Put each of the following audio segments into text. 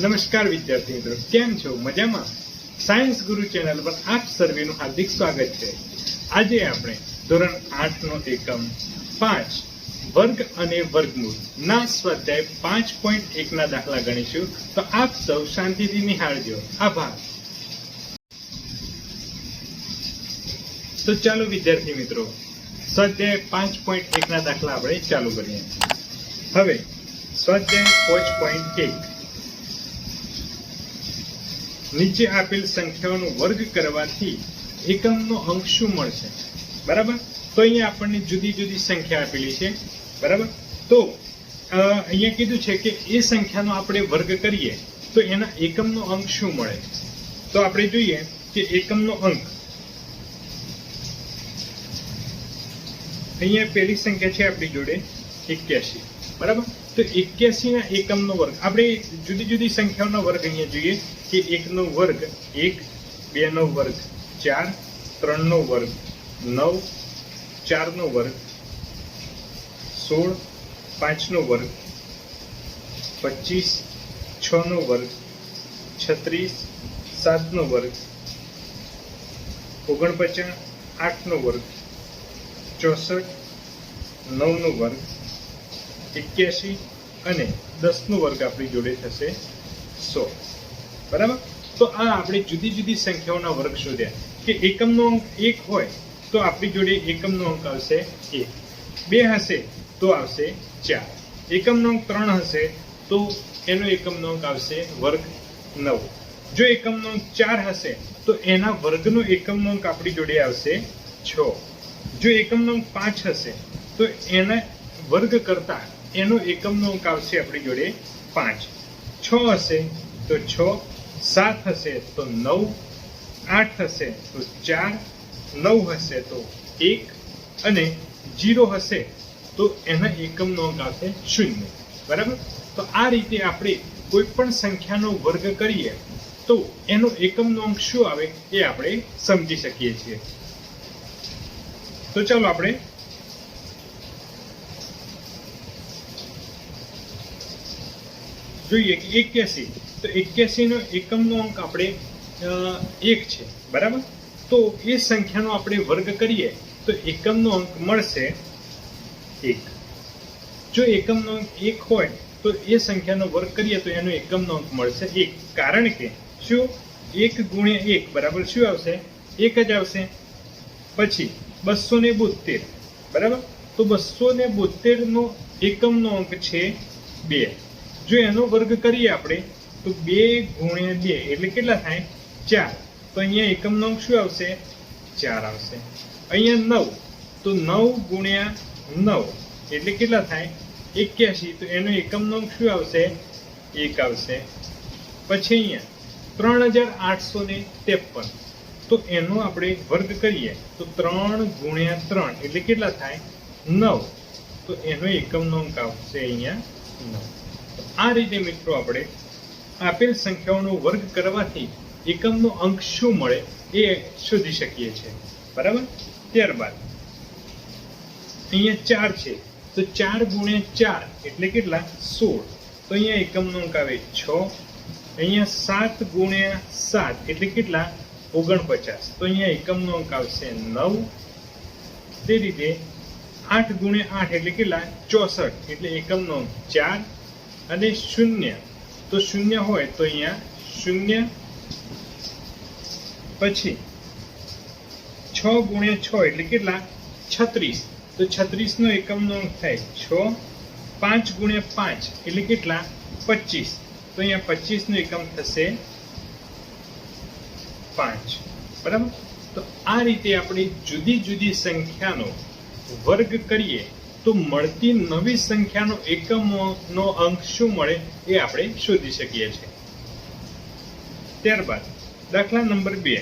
નમસ્કાર વિદ્યાર્થી મિત્રો, કેમ છો? મજામાં? સાયન્સ ગુરુ ચેનલ પર આપ સર્વેનું હાર્દિક સ્વાગત છે. આજે આપણે ધોરણ આઠ નો એકમ પાંચ, વર્ગ અને વર્ગમૂળ ના સ્વાધ્યાય પાંચ પોઈન્ટ એક ના દાખલા ગણીશું. તો આપ સૌ શાંતિથી નિહાળજો. આભાર. તો ચાલો વિદ્યાર્થી મિત્રો, સ્વાધ્યાય પાંચ પોઈન્ટ એક ના દાખલા આપણે ચાલુ કરીએ. હવે, સ્વાધ્યાય પાંચ પોઈન્ટ એક. નીચે આપેલ સંખ્યાઓનો વર્ગ કરવાથી એકમનો અંક શું મળશે? બરાબર? તો અહીંયા આપણને જુદી જુદી સંખ્યા આપેલી છે. બરાબર? તો અહીંયા કીધું છે કે એ સંખ્યાનો આપણે વર્ગ કરીએ, તો એના એકમનો અંક શું મળે? તો આપણે જોઈએ કે એકમનો અંક. અહીંયા પહેલી સંખ્યા છે આપણી જોડે એક્યાસી. બરાબર? તો એક્યાસી ના એકમનો વર્ગ. આપણે જુદી જુદી સંખ્યાઓનો વર્ગ અહીંયા જોઈએ. કે એકનો વર્ગ એક, બેનો વર્ગ ચાર, ત્રણનો વર્ગ નવ, ચારનો વર્ગ સોળ, પાંચનો વર્ગ પચીસ, છનો વર્ગ છત્રીસ, સાતનો વર્ગ ઓગણપચાસ, આઠનો વર્ગ ચોસઠ, નવનો વર્ગ એક્યાસી અને દસનો વર્ગ આપણી જોડે થશે સો. બરાબર? તો આ આપણે જુદી જુદી સંખ્યાઓના વર્ગ શોધ્યા. કે એકમનો અંક એક હોય, તો આપણી જોડે એકમનો અંક આવશે એક. બે હશે, તો આવશે ચાર. એકમનો અંક ત્રણ હશે, તો એનો એકમનો અંક આવશે વર્ગ નવ. જો એકમનો અંક ચાર હશે, તો એના વર્ગનો એકમનો અંક આપણી જોડે આવશે છ. જો એકમનો અંક પાંચ હશે, તો એના વર્ગ કરતા એનો એકમનો અંક આવશે આપણી જોડે પાંચ. છ હશે, તો છ સાત હશે તો નવ, આઠ હશે તો ચાર, નવ હશે તો એક અને જીરો હશે તો એના એકમનો અંક આવશે શૂન્ય. બરાબર? તો આ રીતે આપણે કોઈ પણ સંખ્યાનો વર્ગ કરીએ તો એનો એકમનો અંક શું આવે એ આપણે સમજી શકીએ છીએ. તો ચાલો આપણે જોઈએ કે એક્યાસી. તો એક્યાસીનો એકમનો અંક આપણે એક છે. બરાબર? તો એ સંખ્યાનો આપણે વર્ગ કરીએ, તો એકમનો અંક મળશે એક. જો એકમનો અંક એક હોય, તો એ સંખ્યાનો વર્ગ કરીએ, તો એનો એકમનો અંક મળશે એક. કારણ કે શું? એક ગુણ્યા એક. બરાબર શું આવશે? એક જ આવશે. પછી બસો ને બોતેર બરાબર? તો બસો ને બોતેરનો એકમનો અંક છે બે. જો એનો વર્ગ કરીએ આપણે, તો બે ગુણ્યા બે, એટલે કેટલા થાય? ચાર. તો અહીંયા એકમનો અંક શું આવશે? ચાર આવશે. અહીંયા નવ. તો નવ ગુણ્યા નવ, એટલે કેટલા થાય? એક્યાસી. તો એનો એકમનો અંક શું આવશે? એક આવશે. પછી અહીંયા ત્રણ હજાર આઠસો ને ત્રેપન. તો એનો આપણે વર્ગ કરીએ, તો ત્રણ ગુણ્યા ત્રણ, એટલે કેટલા થાય? નવ. તો એનો એકમનો અંક આવશે અહીંયા નવ. આ રીતે મિત્રો આપણે આપેલ સંખ્યાઓનો વર્ગ કરવાથી એકમનો અંક શું મળે એ શોધી શકીએ છીએ. બરાબર? ત્યારબાદ અહીંયા ચાર છે. તો ચાર ગુણ્યા ચાર એટલે કેટલા? સોળ. તો અહીંયા એકમનો અંક આવે છ. અહીંયા સાત ગુણ્યા સાત એટલે કેટલા? ઓગણપચાસ. તો અહીંયા એકમનો અંક આવશે નવ. તે રીતે આઠ ગુણ્યા આઠ એટલે કેટલા? ચોસઠ. એટલે એકમનો અંક ચાર. અને શૂન્ય. તો શૂન્ય હોય તો અહીંયા શૂન્ય. પછી છ ગુણ્યા છ એટલે કેટલા? છત્રીસ. તો છત્રીસ નો એકમનો અંક થાય છ. પાંચ ગુણ્યા પાંચ એટલે કેટલા? પચીસ. તો અહીંયા પચીસ નો એકમ થશે પાંચ. બરાબર? તો આ રીતે આપણે જુદી જુદી સંખ્યાનો વર્ગ કરીએ. તો મળતી નવી સંખ્યાનો એકમનો અંક શું મળે એ આપણે શોધી શકીએ છીએ. ત્યારબાદ, દાખલા નંબર બે.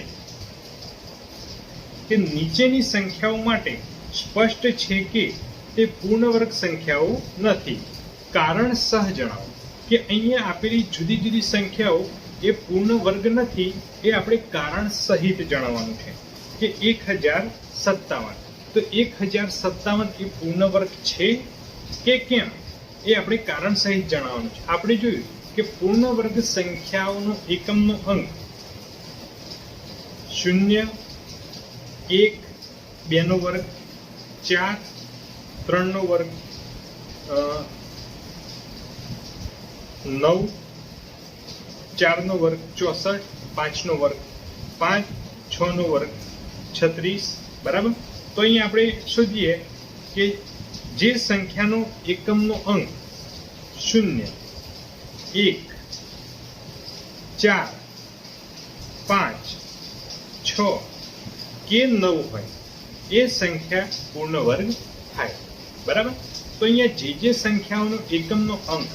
કે નીચેની સંખ્યાઓ માટે સ્પષ્ટ છે કે તે પૂર્ણ વર્ગ સંખ્યાઓ નથી. કારણ સહ જણાવો કે અહીંયા આપેલી જુદી જુદી સંખ્યાઓ એ પૂર્ણ વર્ગ નથી, એ આપણે કારણ સહિત જણાવવાનું છે કે એક હજાર સત્તાવન. તો એક હજાર સત્તાવન એ પૂર્ણ વર્ગ છે કે કેમ? એ આપણે કારણ સહિત જણાવવાનું છે. આપણે જોયું કે પૂર્ણ વર્ગ સંખ્યાઓનો એકમનો અંક શૂન્ય, એક, બેનો વર્ગ, ચાર, ત્રણનો વર્ગ નવ, ચારનો વર્ગ ચોસઠ, પાંચનો વર્ગ પાંચ, છનો વર્ગ છત્રીસ. બરાબર? તો અહીંયા આપણે શોધીએ કે જે સંખ્યાનો એકમનો અંક શૂન્ય, એક, ચાર, પાંચ, છ કે નવ હોય, એ સંખ્યા પૂર્ણ વર્ગ થાય. બરાબર? તો અહીંયા જે જે સંખ્યાઓનો એકમનો અંક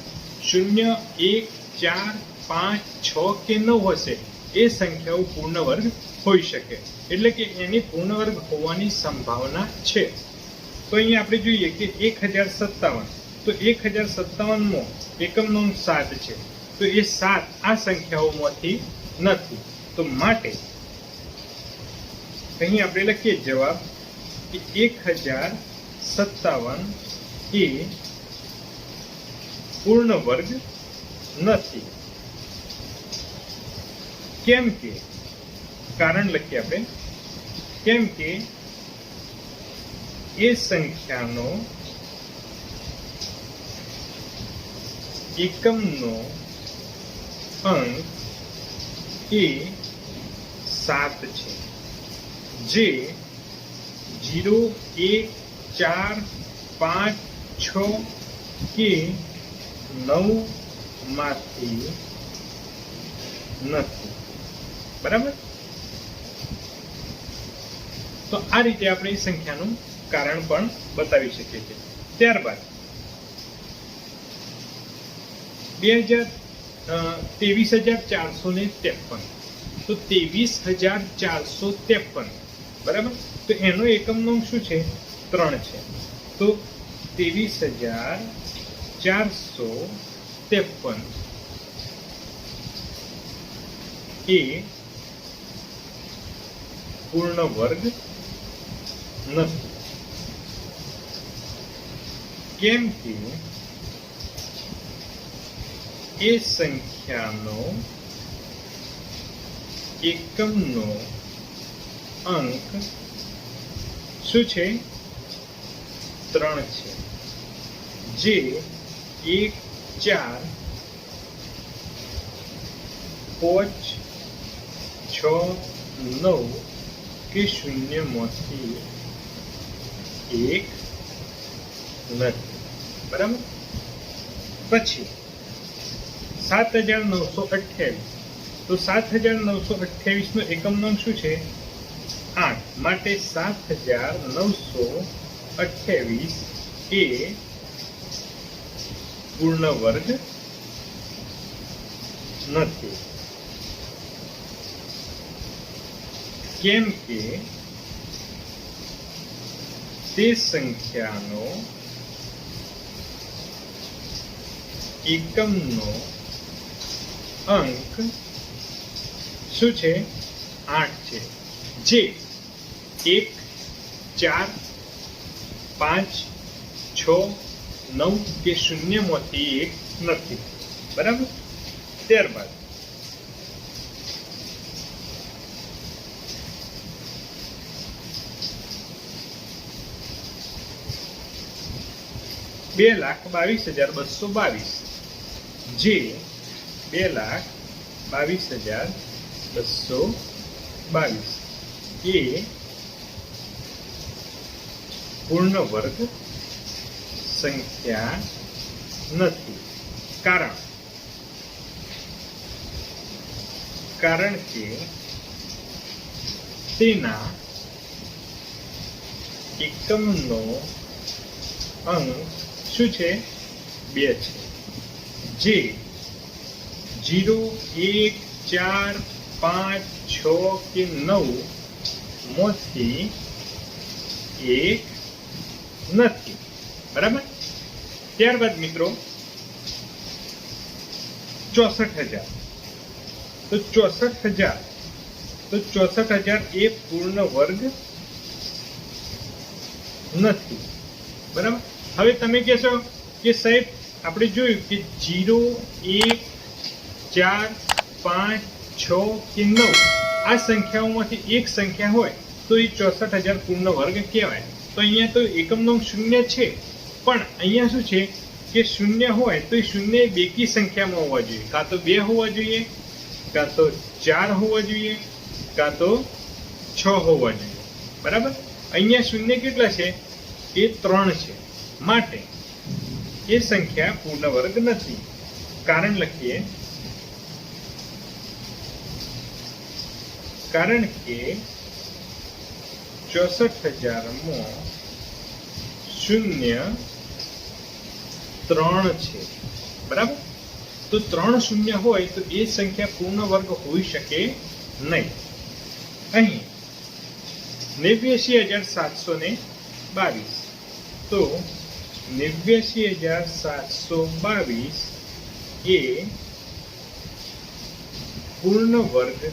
શૂન્ય, એક, ચાર, પાંચ, છ કે નવ હશે, એ સંખ્યાઓ પૂર્ણ વર્ગ હોઈ શકે. એટલે કે એની પૂર્ણ વર્ગ હોવાની સંભાવના છે. તો અહીંયા આપણે જોઈએ કે એક હજાર સત્તાવન. તો એક હજાર સત્તાવનમાં એકમનો સાત છે. તો એ સાત આ સંખ્યાઓમાંથી નથી. તો માટે અહીં આપણે લખીએ જવાબ કે એક હજાર સત્તાવન એ પૂર્ણ વર્ગ નથી. કેમ કે કારણ લખીએ આપણે કેમ કે એ સંખ્યાનો એકમનો અંક એ સાત છે, જે જીરો એક, ચાર, પાંચ, છ કે નવમાંથી નથી. બરાબર? તો આ રીતે આપણે સંખ્યાનું કારણ પણ બતાવી શકીએ છીએ. ત્યારબાદ બે હજાર ત્રેવીસ હજાર ચારસો ને ત્રેપન. તો ત્રેવીસ હજાર ચારસો ત્રેપન, બરાબર? તો એનો એકમનો અંક શું છે? ત્રણ છે. તો ત્રેવીસ હજાર ચારસો ત્રેપન એ પૂર્ણ વર્ગ નથી કેમ કે એ સંખ્યાનો એકમનો અંક શું છે? ત્રણ છે. જે એક ચાર પાંચ છ નવ કે શૂન્યમાંથી એક નથી. બરાબર? પછી, સાત હજાર નવસો અઠ્યાવીસ. તો સાત હજાર નવસો અઠ્યાવીસનો એકમનો શું છે? આઠ. માટે સાત હજાર નવસો અઠ્યાવીસ એ પૂર્ણ વર્ગ નથી. કેમ કે તે સંખ્યાનો એકમનો અંક શું છે? આઠ છે. જે એક, ચાર, પાંચ, છ, નવ કે શૂન્યમાંથી એક નથી. બરાબર? ત્યારબાદ બે લાખ બાવીસ હજાર બસો બાવીસ. જે બે લાખ બાવીસ હજાર બસો બાવીસ. એ પૂર્ણ વર્ગ સંખ્યા નથી. કારણ કારણ કે તેના એકમનો અંક શું છે? બે છે. જે જીરો, એક, ચાર, પાંચ, છ કે નવ મોથી એક નથી. બરાબર? ત્યારબાદ મિત્રો, ચોસઠ હજાર. તો ચોસઠ હજાર. તો ચોસઠ હજાર એ પૂર્ણ વર્ગ નથી. બરાબર? હવે તમે કહેશો કે સાહેબ, આપણે જોયું કે જીરો, એક, ચાર, પાંચ, છ કે નવ, આ સંખ્યાઓમાંથી એક સંખ્યા હોય, તો એ ચોસઠ હજાર પૂર્ણ વર્ગ કહેવાય. તો અહીંયા તો એકમનો શૂન્ય છે. પણ અહીંયા શું છે કે શૂન્ય હોય, તો એ શૂન્ય બેકી સંખ્યામાં હોવા જોઈએ. કાં તો બે હોવા જોઈએ, કાં તો ચાર હોવા જોઈએ, કાં તો છ હોવા જોઈએ. બરાબર? અહીંયા શૂન્ય કેટલા છે? એ ત્રણ છે. માટે એ સંખ્યા પૂર્ણ વર્ગ નથી. કારણ લખીએ. કારણ કે ચોસઠ હજારમાં શૂન્ય ત્રણ છે. બરાબર? તો ત્રણ શૂન્ય હોય તો એ સંખ્યા પૂર્ણ વર્ગ હોઈ શકે નહીં. અહીં નેવ્યાસી હજાર સાતસો ને બાવીસ. તો નેવ્યાસી હજાર સાતસો બાવીસ એ પૂર્ણ વર્ગ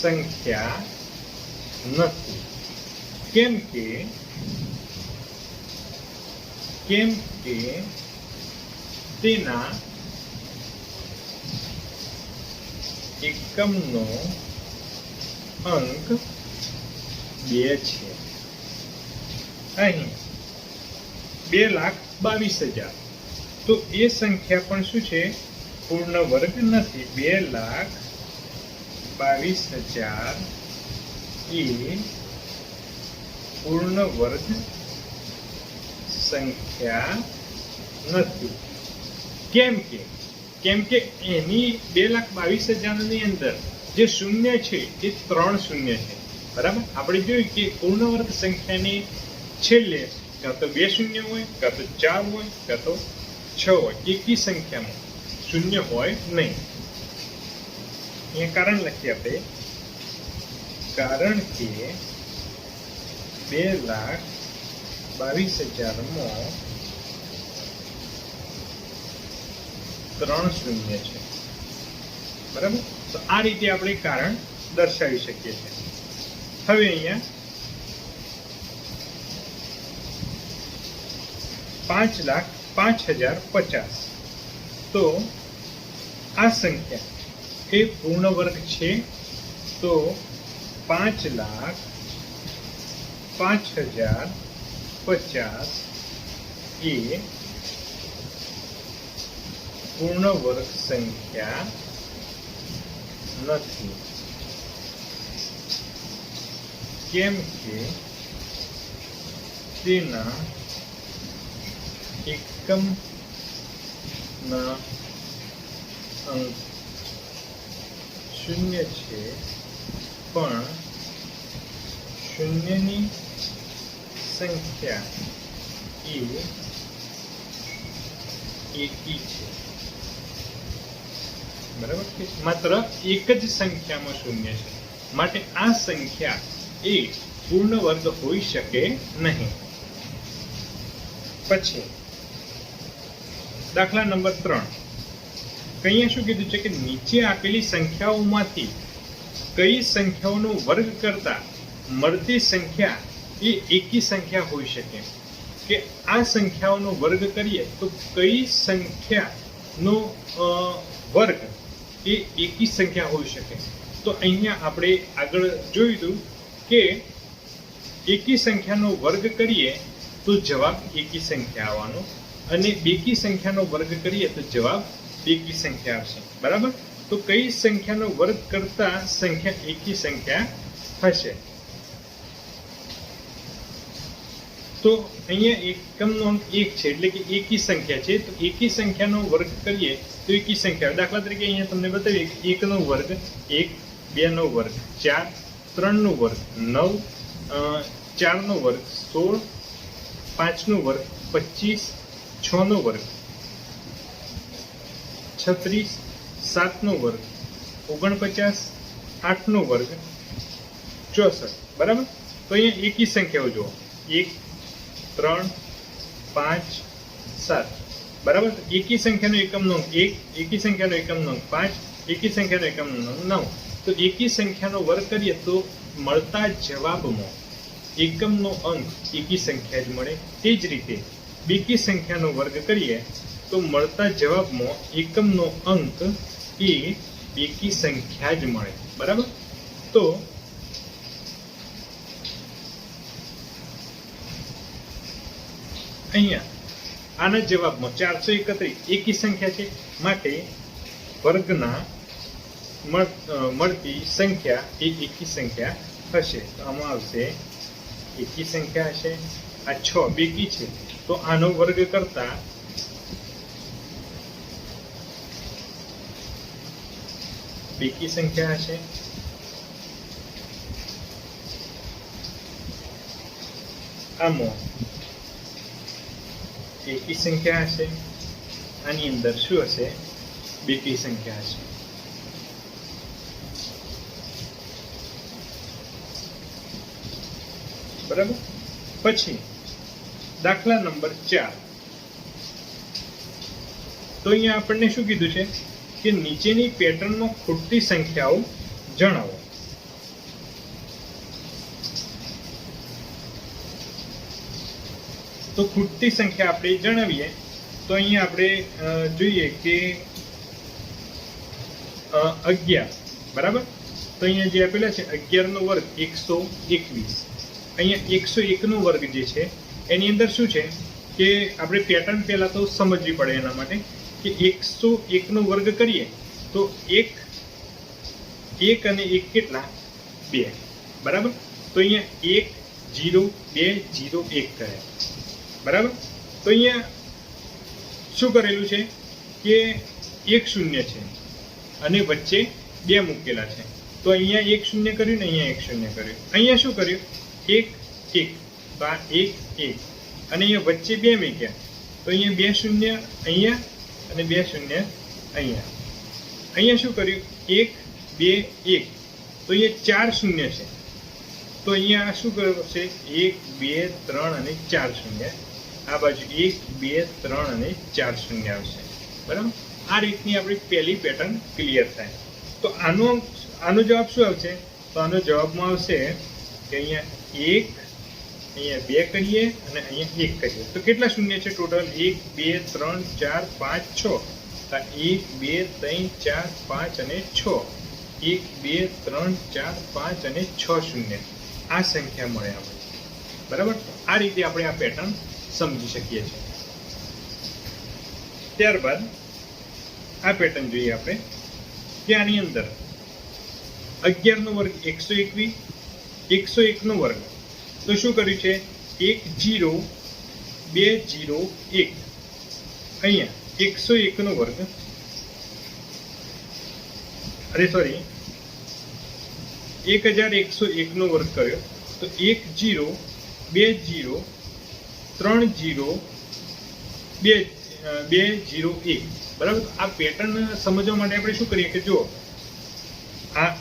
સંખ્યા નથી. કેમ કે કેમ કે તેના એકમનો અંક બે છે. અહીં બે લાખ બાવીસ હજાર. તો એ સંખ્યા પણ શું છે? પૂર્ણ વર્ગ નથી. બે લાખ બાવીસ હજાર એ પૂર્ણ વર્ગ સંખ્યા નથી. કેમ કે કેમ કે એની બે લાખ બાવીસ હજારની અંદર જે શૂન્ય છે, એ ત્રણ શૂન્ય છે. બરાબર? આપણે જોયું કે પૂર્ણ વર્ગ સંખ્યાની છેલ્લે કાં તો બે શૂન્ય હોય, કાં તો ચાર હોય, કાં તો છ હોય. એકી સંખ્યામાં શૂન્ય હોય નહીં. અહીંયા કારણ લખીએ આપણે કારણ કે બે લાખ બાવીસ હજારમાં ત્રણ શૂન્ય છે. બરાબર? તો આ રીતે આપણે કારણ દર્શાવી શકીએ છીએ. હવે અહીંયા પાંચ લાખ પાંચ હજાર પચાસ તો આ સંખ્યા એ પૂર્ણ વર્ગ છે તો પાંચ લાખ પાંચ હજાર પચાસ એ પૂર્ણ વર્ગ સંખ્યા નથી કેમ કે તેના એકમના અંક શૂન્ય છે પણ શૂન્યની સંખ્યા એ એકી છે બરાબર? કે માત્ર એક જ સંખ્યામાં શૂન્ય છે. માટે આ સંખ્યા એ પૂર્ણ વર્ગ હોઈ શકે નહીં. પછી દાખલા નંબર ત્રણ. અહીંયા શું કીધું છે કે નીચે આપેલી સંખ્યાઓમાંથી કઈ સંખ્યાઓનો વર્ગ કરતા મળતી સંખ્યા એ એકી સંખ્યા હોઈ શકે. કે આ સંખ્યાઓનો વર્ગ કરીએ તો કઈ સંખ્યાનો વર્ગ એ એકી સંખ્યા હોઈ શકે. તો અહીંયા આપણે આગળ જોયું હતું કે એકી સંખ્યાનો વર્ગ કરીએ તો જવાબ એકી સંખ્યા આવવાનો અને બેકી સંખ્યાનો વર્ગ કરીએ તો જવાબ બેકી સંખ્યા આવશે. બરાબર? તો કઈ સંખ્યાનો વર્ગ કરતા સંખ્યા એકી સંખ્યા હશે? તો અહીંયા એકમનો અંક એક છે, એટલે કે એકી સંખ્યા છે. તો એકી સંખ્યાનો વર્ગ કરીએ તો એકી સંખ્યા, દાખલા તરીકે અહીંયા તમને બતાવીએ કે એકનો વર્ગ એક, બેનો વર્ગ ચાર, ત્રણનો વર્ગ નવ ચારનો વર્ગ સોળ, પાંચનો વર્ગ પચીસ છનો વર્ગ. છત્રીસ સાતનો વર્ગ. ઓગણપચાસ આઠનો વર્ગ. ચોસઠ. બરાબર? તો અહીંયા એકી સંખ્યાઓ જુઓ. એક, ત્રણ, પાંચ, સાત. બરાબર? એકી સંખ્યાનો એકમનો એક, એકી સંખ્યાનો એકમનો પાંચ, એકી સંખ્યાનો એકમનો નવ. તો એકી સંખ્યાનો વર્ગ કરીએ તો મળતા જવાબમાં એકમનો અંક એકી સંખ્યા જ મળે. તે જ રીતે બેકી સંખ્યાનો વર્ગ કરીએ, તો મળતા જવાબમાં એકમનો અંક એ બેકી સંખ્યા જ મળે. બરાબર? તો અહીંયા આના જવાબમાં ચારસો એકત્રીસ એકી સંખ્યા છે. માટે વર્ગના મળ- મળતી સંખ્યા એ એકી સંખ્યા હશે. તો આમાં આવશે એકી સંખ્યા હશે. આ છ બેકી છે. તો આનો વર્ગ કરતા બેકી સંખ્યા હશે. આમાં એકી સંખ્યા હશે. આની અંદર શું હશે? બેકી સંખ્યા હશે. બરાબર? પછી દાખલા નંબર ચાર. તો અહીંયા આપણને શું કીધું છે? કે નીચેની પેટર્નમાં ખૂટતી સંખ્યાઓ જણાવો. તો ખૂટતી સંખ્યા આપણે જણાવીએ. તો અહીંયા આપણે જોઈએ કે અગિયાર. બરાબર? તો અહીંયા જે આપેલા છે, અગિયારનો વર્ગ એકસો એકવીસ. અહીંયા એકસો એકનો વર્ગ જે છે એની અંદર શું છે કે આપણે પેટર્ન પહેલા તો સમજવી પડે એના માટે કે એકસો એકનો વર્ગ કરીએ તો એક એક અને એક કેટલા? બે. બરાબર? તો અહીંયા એક, જીરો, બે, જીરો, એક કર્યા બરાબર? તો અહીંયા શું કરેલું છે કે એક શૂન્ય છે અને વચ્ચે બે મૂકેલા છે. તો અહીંયા એક શૂન્ય કર્યું ને અહીંયા એક શૂન્ય કર્યું. અહીંયા શું કર્યું? એક એક. તો આ એક એક અને અહીંયા વચ્ચે બે મૂક્યા તો અહીંયા બે શૂન્ય અહીંયા અને બે શૂન્ય અહીંયા. અહીંયા શું કર્યું? એક, બે, એક. તો અહીંયા ચાર શૂન્ય છે. તો અહીંયા શું કર્યું છે? એક, બે, ત્રણ અને ચાર શૂન્ય. આ બાજુ એક, બે, ત્રણ અને ચાર શૂન્ય આવશે. બરાબર? આ રીતની આપણી પહેલી પેટર્ન ક્લિયર થાય. તો આનો આનો જવાબ શું આવશે? તો આનો જવાબમાં આવશે કે અહીંયા એક અહીંયા બે કરીએ અને અહીંયા એક કરીએ. તો કેટલા શૂન્ય છે ટોટલ? એક, બે, ત્રણ, ચાર, પાંચ, છ. તો એક, બે, ત્રણ, ચાર, પાંચ અને છ. એક, બે, ત્રણ, ચાર, પાંચ અને છ શૂન્ય. આ સંખ્યા મળે આપણે બરાબર? આ રીતે આપણે આ પેટર્ન સમજી શકીએ છીએ. ત્યારબાદ આ પેટર્ન જોઈએ આપણે. કે આની અંદર અગિયારનો વર્ગ એકસો એકવીસ, એકસો એકનો વર્ગ. તો શું કર્યું છે? એક જીરો, બે જીરો, એક. અહીંયા એકસો એકનો વર્ગ. અરે સોરી એક હજાર એકસો એકનો વર્ગ કર્યો. તો એક જીરો, બે જીરો, ત્રણ જીરો, બે બે જીરો એક. બરાબર? આ પેટર્ન સમજવા માટે આપણે શું કરીએ કે જો આ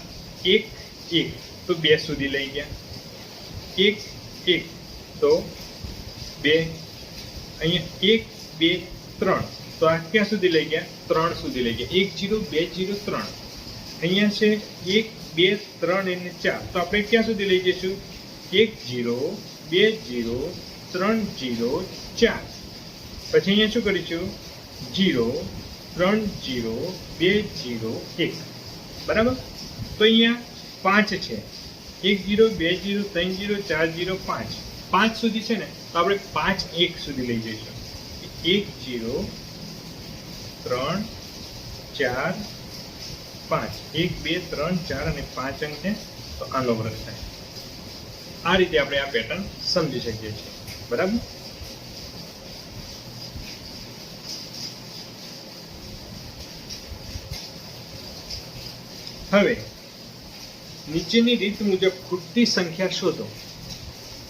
એક એક. તો બે સુધી લઈ ગયા. એક એક, તો બે, અહીંયા એક, બે, ત્રણ. તો આ ક્યાં સુધી લઈ ગયા? ત્રણ સુધી લઈ ગયા. એક, જીરો, બે, જીરો, ત્રણ. અહીંયા છે એક, બે, ત્રણ અને ચાર. તો આપણે ક્યાં સુધી લઈ જઈશું? એક, જીરો, બે, જીરો, ત્રણ, જીરો, ચાર. પછી અહીંયા શું કરીશું? જીરો, ત્રણ, જીરો, બે, જીરો, એક. બરાબર? તો અહીંયા પાંચ છે. એક જીરો બે જીરો ત્રણ જીરો ચાર જીરો પાંચ. પાંચ સુધી છે ને, તો આપણે પાંચ એક સુધી લઈ જઈશું. એક જીરો ત્રણ ચાર પાંચ. એક, બે, ત્રણ, ચાર અને પાંચ અંક છે તો આનો વર્ગ થાય. આ રીતે આપણે આ પેટર્ન સમજી શકીએ છીએ. બરાબર? હવે નીચેની રીત મુજબ ખૂટતી સંખ્યા શોધો.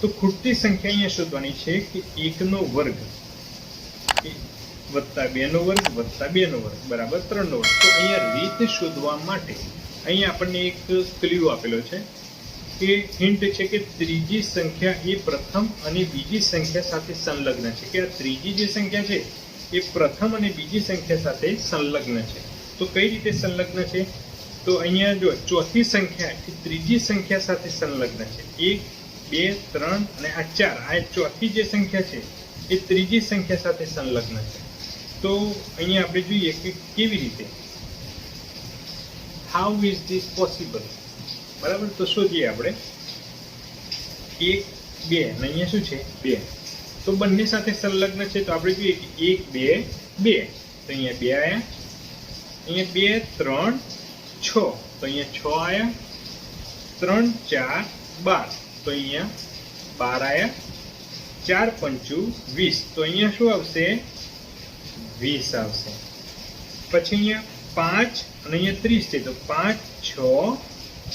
તો ખૂટતી સંખ્યા અહીંયા શોધવાની છે કે એકનો વર્ગ. વત્તા બેનો વર્ગ વત્તા બેનો વર્ગ બરાબર ત્રણનો વર્ગ. તો અહીંયા રીત શોધવા માટે અહીંયા આપણને એક ક્લ્યુ આપેલો છે કે હિન્ટ છે કે ત્રીજી સંખ્યા એ પ્રથમ અને બીજી સંખ્યા સાથે સંલગ્ન છે. કે આ ત્રીજી જે સંખ્યા છે એ પ્રથમ અને બીજી સંખ્યા સાથે સંલગ્ન છે. તો કઈ રીતે સંલગ્ન છે? તો અહીંયા જો ચોથી સંખ્યા એ ત્રીજી સંખ્યા સાથે સંલગ્ન છે. એક, બે, ત્રણ અને આ ચાર. આ ચોથી જે સંખ્યા છે, એ ત્રીજી સંખ્યા સાથે સંલગ્ન છે. તો અહીંયા આપણે જોઈએ કે કેવી રીતે? હાઉ ઇઝ ધીસ પોસિબલ બરાબર? તો શોધીએ આપણે. એક, બે. અને અહીંયા શું છે? બે. તો બંને સાથે સંલગ્ન છે, તો આપણે જોઈએ કે એક, બે બે. તો અહીંયા બે આવ્યા અહીંયા બે, ત્રણ છ. તો અહીંયા છ આવ્યા ત્રણ, ચાર, બાર. તો અહીંયા બાર આયા. ચાર પંચુ વીસ. તો અહીંયા શું આવશે? વીસ આવશે. પછી અહીંયા પાંચ અને અહીંયા ત્રીસ છે. તો પાંચ, છ,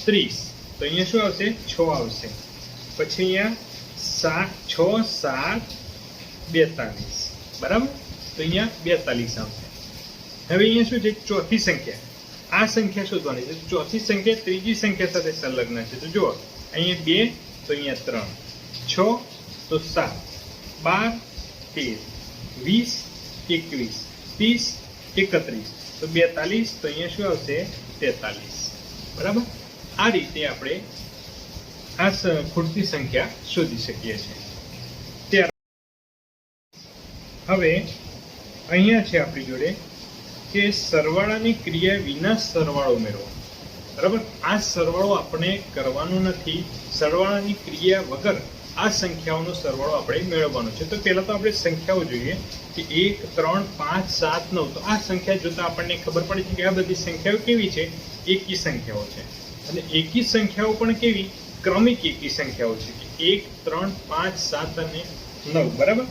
ત્રીસ. તો અહીંયા શું આવશે? છ આવશે. પછી અહીંયા સાત, છ, સાત, બેતાલીસ. બરાબર? તો અહીંયા બેતાલીસ આવશે. હવે અહીંયા શું છે? ચોથી સંખ્યા. આ સંખ્યા શોધવાની છે. ચોથી સંખ્યા, ત્રીજી સંખ્યા સાથે સંલગ્ન છે. તો જુઓ, અહીંયા બે, તો અહીંયા ત્રણ. છ, તો સાત. બાર, તેર. વીસ, એકવીસ. ત્રીસ, એકત્રીસ. તો બેતાલીસ, તો અહીંયા શું આવશે? તેતાલીસ. બરાબર? આ રીતે આપણે આ ખૂટતી સંખ્યા શોધી શકીએ છીએ. ત્યાર હવે, અહીંયા છે આપણી જોડે કે સરવાળાની ક્રિયા વિના સરવાળો મેળવો બરાબર? આ સરવાળો આપણે કરવાનો નથી. સરવાળાની ક્રિયા વગર આ સંખ્યાઓનો સરવાળો આપણે મેળવવાનો છે. તો પહેલાં તો આપણે સંખ્યાઓ જોઈએ કે એક, ત્રણ, પાંચ, સાત, નવ. તો આ સંખ્યા જોતા આપણને ખબર પડે છે કે આ બધી સંખ્યાઓ કેવી છે? એકી સંખ્યાઓ છે. અને એકી સંખ્યાઓ પણ કેવી? ક્રમિક એકી સંખ્યાઓ છે. કે એક, ત્રણ, પાંચ, સાત અને નવ. બરાબર?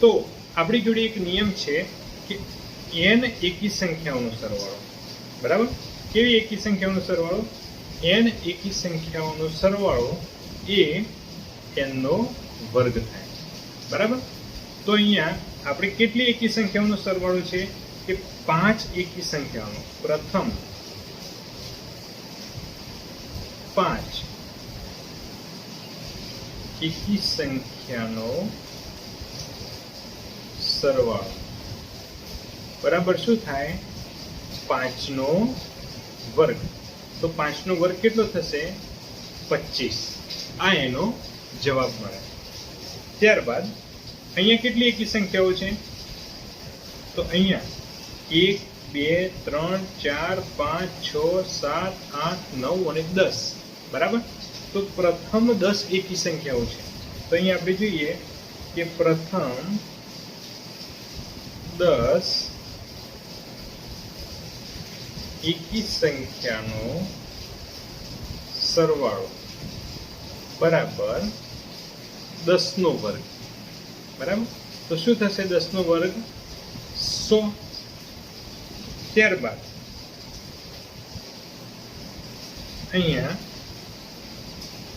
તો આપણી જોડે એક નિયમ છે કે એન એકી સંખ્યાઓનો સરવાળો. બરાબર? કેવી એકી સંખ્યાઓનો સરવાળો? એન એકી સંખ્યાઓનો સરવાળો એ એનનો વર્ગ થાય. બરાબર? તો અહીંયા આપણે કેટલી એકી સંખ્યાઓનો સરવાળો છે? કે પાંચ એકી સંખ્યાઓનો. પ્રથમ પાંચ એકી સંખ્યાનો સરવાળો. બરાબર શું થાય? પાંચનો વર્ગ. તો પાંચનો વર્ગ કેટલો થશે? પચીસ. આ એનો જવાબ મળે. ત્યારબાદ અહીંયા કેટલી એકી સંખ્યાઓ છે? તો અહીંયા એક, બે, ત્રણ, ચાર, પાંચ, છ, સાત, આઠ, નવ અને દસ. બરાબર? તો પ્રથમ દસ એકી સંખ્યાઓ છે. તો અહીંયા આપણે જોઈએ કે પ્રથમ દસ એકી સંખ્યાનો સરવાળો. બરાબર દસનો વર્ગ. બરાબર? તો શું થશે દસનો વર્ગ? સો. ત્યારબાદ અહીંયા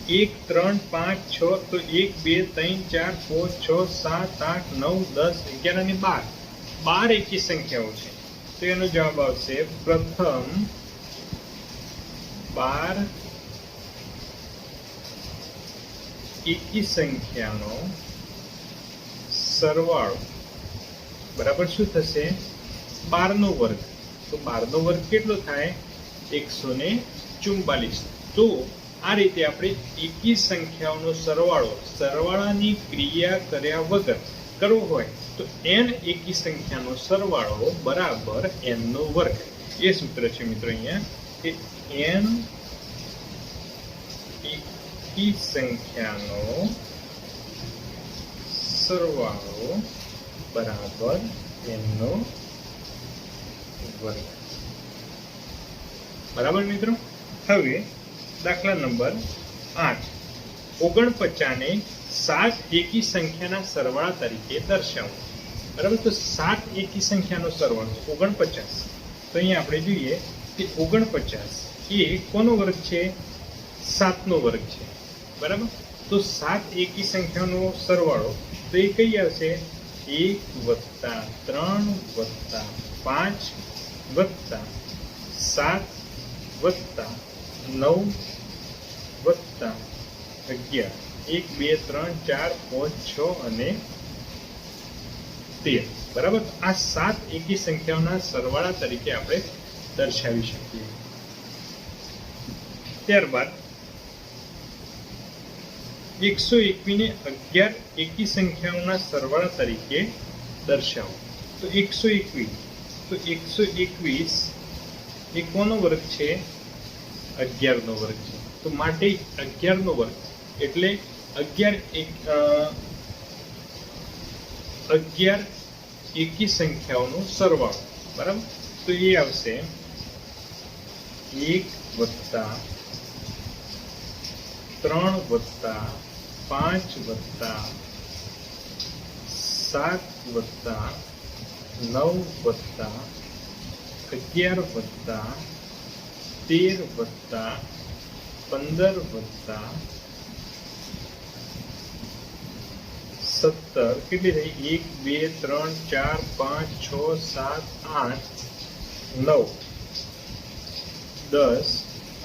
એક, ત્રણ, પાંચ, છ, તો એક, બે, ત્રણ, ચાર, પાંચ, છ, સાત, આઠ, નવ, દસ, અગિયાર અને બાર. બાર એકી સંખ્યાઓ છે. તો એનો જવાબ આવશે, પ્રથમ બાર એકી સંખ્યાનો સરવાળો. બરાબર શું થશે? બારનો વર્ગ. તો બારનો વર્ગ કેટલો થાય? એકસો ને ચુમ્બાલીસ તો આ રીતે આપણે એકી સંખ્યાઓનો સરવાળો, સરવાળાની ક્રિયા કર્યા વગર કરવો હોય, તો એન એકી સંખ્યાનો સરવાળો બરાબર એનનો વર્ગ. એ સૂત્ર છે મિત્રો અહીંયા, કે એન એકી સંખ્યાનો સરવાળો બરાબર એનનો વર્ગ. બરાબર મિત્રો? હવે દાખલા નંબર આઠ. ઓગણપચાને સાત એકી સંખ્યાના સરવાળા તરીકે દર્શાવો. બરાબર તો સાત એકી સંખ્યાનો સરવાળો ઓગણપચાસ. તો અહીંયા આપણે જોઈએ કે ઓગણપચાસ એ કોનો વર્ગ છે? સાતનો વર્ગ છે. બરાબર? તો સાત એકી સંખ્યાનો સરવાળો તો એ કઈ આવશે? એક વત્તા ત્રણ વત્તા પાંચ વત્તા સાત વત્તા નવ વત્તા અગિયાર. એક, બે, ત્રણ, ચાર, પાંચ, છ અને તેર. બરાબર? આ સાત એકી સંખ્યાઓના સરવાળા તરીકે આપણે દર્શાવી શકીએ. ત્યારબાદ, એકસો એકવીને અગિયાર એકી સંખ્યાઓના સરવાળા તરીકે દર્શાવો. તો એકસો એકવીસ. તો એકસો એકવીસ એ કોનો વર્ગ છે અગિયારનો વર્ગ છે. તો માટે અગિયારનો વર્ગ એટલે અગિયાર અગિયાર એકી સંખ્યાઓનો સરવાળો. બરાબર? તો એ આવશે એક વત્તા ત્રણ વત્તા પાંચ વત્તા સાત વત્તા નવ વત્તા અગિયાર વત્તા તેર વત્તા પંદર વત્તા સત્તર, કેટલી થઈ? એક, બે, ત્રણ, ચાર, પાંચ, છ, સાત, આઠ, નવ, દસ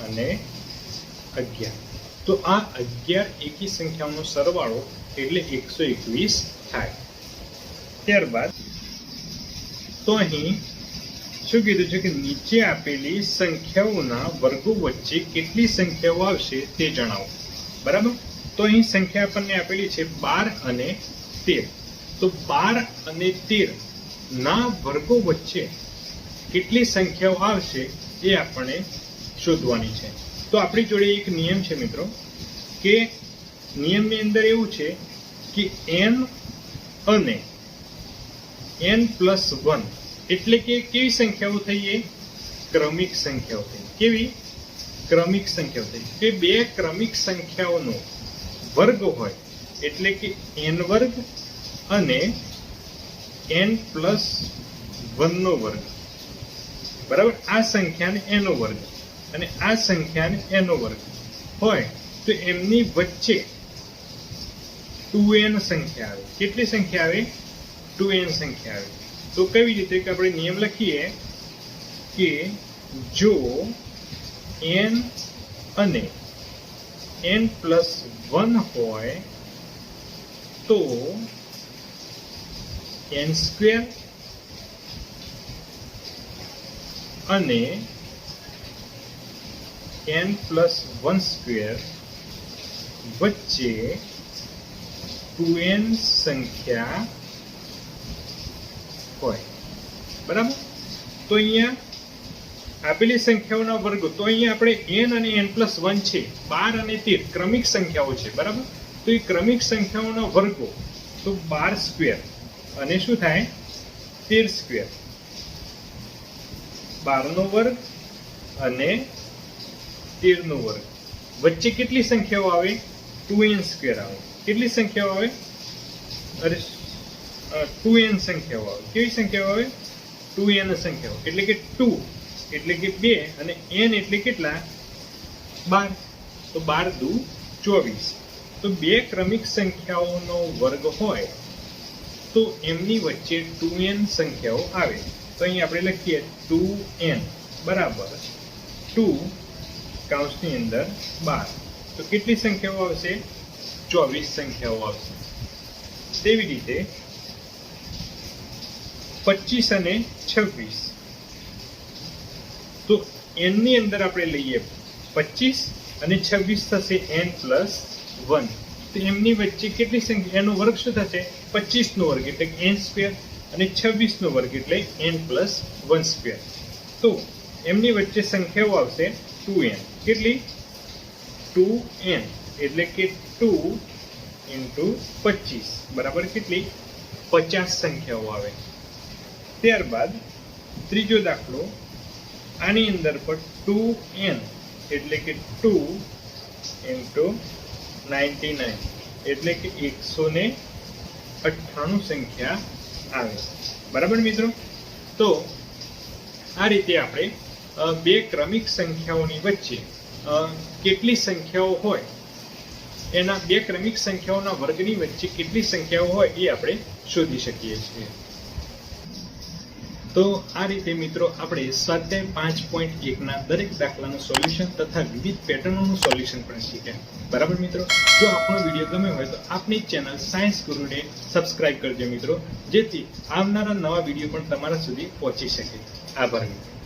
અને અગિયાર. તો આ અગિયાર એકી સંખ્યાઓનો સરવાળો એટલે એકસો એકવીસ થાય. ત્યારબાદ, તો અહીં શું કીધું છે કે નીચે આપેલી સંખ્યાઓના વર્ગો વચ્ચે કેટલી સંખ્યાઓ આવશે તે જણાવો. બરાબર? તો અહીં સંખ્યા આપણને આપેલી છે બાર અને તેર. તો બાર અને તેર ના વર્ગો વચ્ચે કેટલી સંખ્યાઓ આવશે એ આપણે શોધવાની છે. તો આપણી જોડે એક નિયમ છે મિત્રો, કે નિયમની અંદર એવું છે કે એન અને એન પ્લસ વન એટલે કે કેવી સંખ્યાઓ થઈ એ? ક્રમિક સંખ્યાઓ થઈ. કેવી? ક્રમિક સંખ્યાઓ થઈ. કે બે ક્રમિક સંખ્યાઓનો વર્ગ હોય, એટલે કે એન વર્ગ અને એન પ્લસ વનનો વર્ગ. બરાબર? આ સંખ્યાને એનો વર્ગ અને આ સંખ્યાને એનો વર્ગ હોય, તો એમની વચ્ચે ટુ એન સંખ્યા આવે. કેટલી સંખ્યા આવે? ટુ એન સંખ્યા આવે. તો કેવી રીતે કે આપણે નિયમ લખીએ કે જો એન અને એન પ્લસ વન હોય તો એન સ્ક્વેર અને એન પ્લસ વન સ્ક્વેર વચ્ચે ટુ એન સંખ્યા હોય. બરાબર? તો અહીંયા આપેલી સંખ્યાઓના વર્ગો, તો અહીંયા આપણે એન અને એન પ્લસ વન છે, બાર અને તેર, ક્રમિક સંખ્યાઓ છે, બરાબર? તો એ ક્રમિક સંખ્યાઓના વર્ગો, તો બાર સ્ક્વેર અને શું થાય? તેર સ્ક્વેર બારનો વર્ગ અને તેરનો વર્ગ. વચ્ચે કેટલી સંખ્યાઓ આવે? ટુ એન સ્ક્વેર આવે. કેટલી સંખ્યાઓ આવે? અરે ટુ એન સંખ્યાઓ આવે. કેવી સંખ્યાઓ આવે? ટુ એન સંખ્યાઓ. એટલે કે ટુ એટલે કે બે અને એન એટલે કેટલા? બાર. તો બાર દુ ચોવીસ. તો બે ક્રમિક સંખ્યાઓનો વર્ગ હોય, તો એમની વચ્ચે ટુ એન સંખ્યાઓ આવે. તો અહીં આપણે લખીએ ટુ એન બરાબર. ટુ કાઉન્સની અંદર બાર. તો કેટલી સંખ્યાઓ આવશે? ચોવીસ સંખ્યાઓ આવશે. તેવી રીતે પચીસ અને છવ્વીસ. તો એનની અંદર આપણે લઈએ પચીસ અને છવ્વીસ થશે એન પ્લસ વન તો એમની વચ્ચે કેટલી સંખ્યા? એનો વર્ગ શું થશે? પચીસનો વર્ગ એટલે એન સ્ક્વેર અને છવ્વીસનો વર્ગ એટલે એન પ્લસ વન સ્ક્વેર તો એમની વચ્ચે સંખ્યાઓ આવશે ટુ એન કેટલી? ટુ એન એટલે કે ટુ ઇન્ટુ પચીસ. બરાબર કેટલી? પચાસ સંખ્યાઓ આવે. ત્યારબાદ ત્રીજો દાખલો આની અંદર પણ ટુ એન એટલે કે ટુ ઇન્ટુ નાઇન્ટી નાઇન એટલે કે એકસો ને અઠ્ઠાણું સંખ્યા આવે. બરાબર મિત્રો? તો આ રીતે આપણે બે ક્રમિક સંખ્યાઓની વચ્ચે કેટલી સંખ્યાઓ હોય, એના બે ક્રમિક સંખ્યાઓના વર્ગની વચ્ચે કેટલી સંખ્યાઓ હોય એ આપણે શોધી શકીએ છીએ. તો આ રીતે મિત્રો આપણે સ્વાધ્યાય પાંચ પોઈન્ટ એકના દરેક દાખલાનું સોલ્યુશન તથા વિવિધ પેટર્નોનું સોલ્યુશન પણ શીખ્યા. બરાબર મિત્રો? જો આપણો વીડિયો ગમ્યો હોય તો આપની ચેનલ સાયન્સ ગુરુને સબસ્ક્રાઇબ કરજો મિત્રો, જેથી આવનારા નવા વીડિયો પણ તમારા સુધી પહોંચી શકે. આભાર મિત્રો.